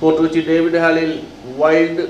Fort Kochi David ഹാളിൽ wild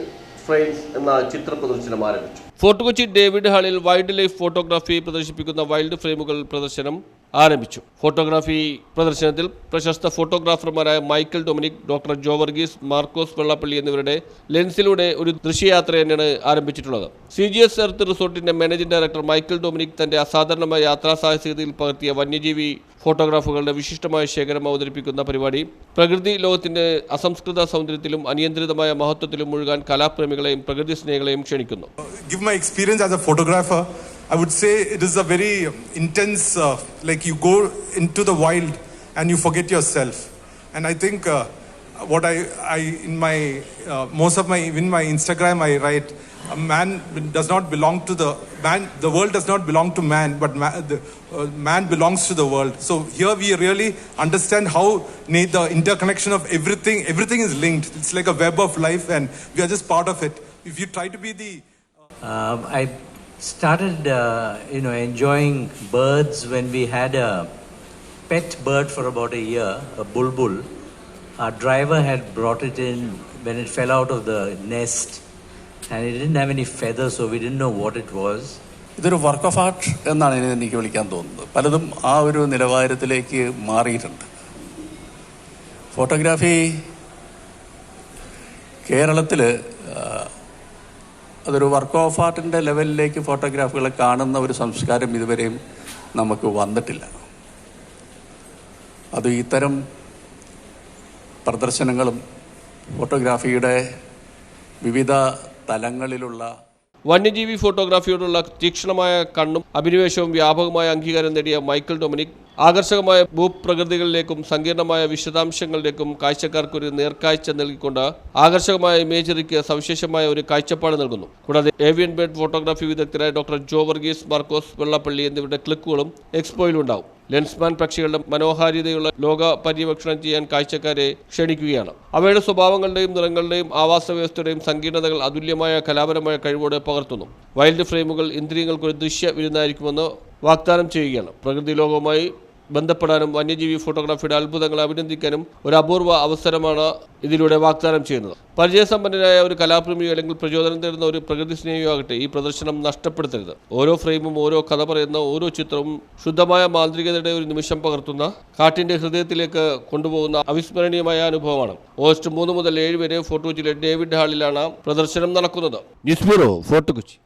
frames എന്ന ചിത്ര പ്രദർശനം ആരംഭിച്ചു. ഫോർട്ട് കൊച്ചി ഡേവിഡ് ഹാളിൽ വൈൽഡ് ലൈഫ് ഫോട്ടോഗ്രാഫി പ്രദർശിപ്പിക്കുന്ന വൈൽഡ് ഫ്രെയിമുകൾ പ്രദർശനം ആരംഭിച്ചു. ഫോട്ടോഗ്രാഫി പ്രദർശനത്തിൽ പ്രശസ്ത ഫോട്ടോഗ്രാഫർമാരായ Michael Dominic doctor Jo Varghese Markose Vellappally എന്നിവരുടെ ലെൻസിലൂടെ ഒരു ദൃശ്യയാത്ര തന്നെയാണ് ആരംഭിച്ചിട്ടുള്ളത്. സി ജി എസ് എർത്ത് റിസോർട്ടിന്റെ മാനേജിംഗ് ഡയറക്ടർ മൈക്കൽ ഡൊമിനിക് തന്റെ അസാധാരണമായ യാത്രാ സാഹസികതയിൽ പകർത്തിയ വന്യജീവി ഫോട്ടോഗ്രാഫുകളുടെ വിശിഷ്ടമായ ശേഖരം അവതരിപ്പിക്കുന്ന പരിപാടി പ്രകൃതി ലോകത്തിന്റെ അസംസ്കൃത സൗന്ദര്യത്തിലും അനിയന്ത്രിതമായ മഹത്വത്തിലും മുഴുകാൻ കലാപ്രേമികളെയും പ്രകൃതി സ്നേഹികളെയും ക്ഷണിക്കുന്നു. I would say it is a very intense, uh, like you go into the wild and you forget yourself. And I think uh, what I, I in my, uh, most of my, in my Instagram, I write, a man does not belong to the man, the world does not belong to man, but ma- the, uh, man belongs to the world. So here we really understand how the interconnection of everything, everything is linked. It's like a web of life and we are just part of it. If you try to be the Um, I started, uh, you know, enjoying birds when we had a pet bird for about a year, a bulbul. Our driver had brought it in when it fell out of the nest, and it didn't have any feathers, so we didn't know what it was. ഇതൊരു work of art എന്നാണ് ഇതിനെ എനിക്ക് വിളിക്കാൻ തോന്നുന്നത് പലതും ആ ഒരു നിലവാരത്തിലേക്ക് മാറിയിട്ടുണ്ട് ഫോട്ടോഗ്രാഫി കേരളത്തിൽ അതൊരു വർക്ക് ഓഫ് ആർട്ടിന്റെ ലെവലിലേക്ക് ഫോട്ടോഗ്രാഫുകളെ കാണുന്ന ഒരു സംസ്കാരം ഇതുവരെയും നമുക്ക് വന്നിട്ടില്ല. അത് ഇത്തരം പ്രദർശനങ്ങളും ഫോട്ടോഗ്രാഫിയുടെ വിവിധ തലങ്ങളിലുള്ള വന്യജീവി ഫോട്ടോഗ്രാഫിയോടുള്ള തീക്ഷണമായ കണ്ണും അഭിനിവേശവും വ്യാപകമായ അംഗീകാരം നേടിയ മൈക്കിൾ ഡൊമിനിക് ആകർഷകമായ ഭൂപ്രകൃതികളിലേക്കും സങ്കീർണമായ വിശദാംശങ്ങളിലേക്കും കാഴ്ചക്കാർക്ക് ഒരു നേർക്കാഴ്ച നൽകിക്കൊണ്ട് ആകർഷകമായ ഇമേജറിക്ക് സവിശേഷമായ ഒരു കാഴ്ചപ്പാട് നൽകുന്നു. കൂടാതെ ഏവിയൻ ബേർഡ് ഫോട്ടോഗ്രാഫി വിദഗ്ധരായ ഡോക്ടർ ജോ വർഗീസ് മാർക്കോസ് വെള്ളപ്പള്ളി എന്നിവരുടെ ക്ലിക്കുകളും എക്സ്പോയിലുണ്ടാവും. ലെൻസ്മാൻ പക്ഷികളുടെ മനോഹാരിതയുള്ള ലോക പര്യവേക്ഷണം ചെയ്യാൻ കാഴ്ചക്കാരെ ക്ഷണിക്കുകയാണ്. അവയുടെ സ്വഭാവങ്ങളുടെയും നിറങ്ങളുടെയും ആവാസ വ്യവസ്ഥയുടെയും സങ്കീർണതകൾ അതുല്യമായ കലാപരമായ കഴിവോടെ പകർത്തുന്നു. വൈൽഡ് ഫ്രെയിമുകൾ ഇന്ദ്രിയങ്ങൾക്കൊരു ദൃശ്യ വിരുന്നായിരിക്കുമെന്ന് വാഗ്ദാനം ചെയ്യുകയാണ്. പ്രകൃതി ലോകവുമായി ബന്ധപ്പെടാനും വന്യജീവി ഫോട്ടോഗ്രാഫിയുടെ അത്ഭുതങ്ങൾ അഭിനന്ദിക്കാനും ഒരു അപൂർവ അവസരമാണ് ഇതിലൂടെ വാഗ്ദാനം ചെയ്യുന്നത്. പരിചയസമ്പന്നനായ ഒരു കലാപ്രേമിയോ അല്ലെങ്കിൽ പ്രചോദനം തരുന്ന ഒരു പ്രകൃതി സ്നേഹിയോ ആകട്ടെ ഈ പ്രദർശനം നഷ്ടപ്പെടുത്തരുത്. ഓരോ ഫ്രെയിമും ഓരോ കഥ പറയുന്ന ഓരോ ചിത്രവും ശുദ്ധമായ മാന്ത്രികതയുടെ ഒരു നിമിഷം പകർത്തുന്ന കാട്ടിന്റെ ഹൃദയത്തിലേക്ക് കൊണ്ടുപോകുന്ന അവിസ്മരണീയമായ അനുഭവമാണ്. ഓഗസ്റ്റ് മൂന്ന് മുതൽ ഏഴ് വരെ ഫോർട്ട് കൊച്ചിയിലെ ഡേവിഡ് ഹാളിലാണ് പ്രദർശനം നടക്കുന്നത്. ഫോർട്ട് കൊച്ചി.